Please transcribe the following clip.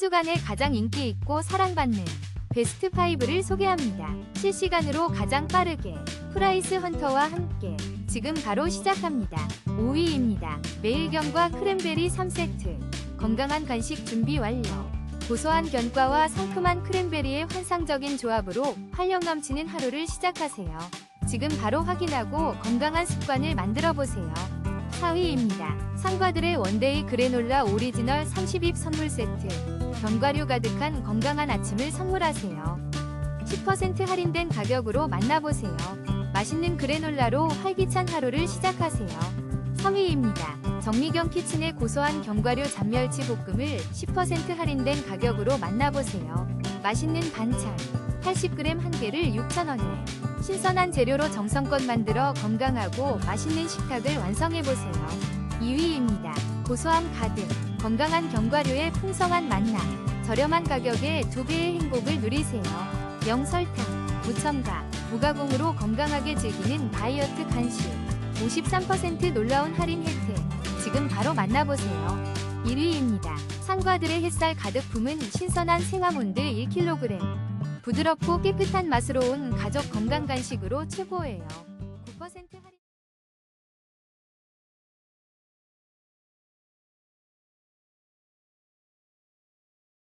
주간에 가장 인기 있고 사랑받는 베스트 5를 소개합니다. 실시간으로 가장 빠르게 프라이스 헌터와 함께 지금 바로 시작합니다. 5위입니다. 매일견과 크랜베리 3세트. 건강한 간식 준비 완료. 고소한 견과와 상큼한 크랜베리의 환상적인 조합으로 활력 넘치는 하루를 시작하세요. 지금 바로 확인하고 건강한 습관을 만들어 보세요. 4위입니다. 상과들의 원데이 그래놀라 오리지널 30입 선물 세트. 견과류 가득한 건강한 아침을 선물하세요. 10% 할인된 가격으로 만나보세요. 맛있는 그래놀라로 활기찬 하루를 시작하세요. 3위입니다. 정미경 키친의 고소한 견과류 잔멸치 볶음을 10% 할인된 가격으로 만나보세요. 맛있는 반찬 80g 한 개를 6,000원에 신선한 재료로 정성껏 만들어 건강하고 맛있는 식탁을 완성해보세요. 2위입니다. 고소함 가득 건강한 견과류의 풍성한 만남 저렴한 가격에 두 배의 행복을 누리세요. 영설탕, 무첨가, 무가공으로 건강하게 즐기는 다이어트 간식 53% 놀라운 할인 혜택 지금 바로 만나보세요. 1위입니다. 상과들의 햇살 가득 품은 신선한 생아몬드 1kg 부드럽고 깨끗한 맛으로 온 가족 건강 간식으로 최고예요. 9%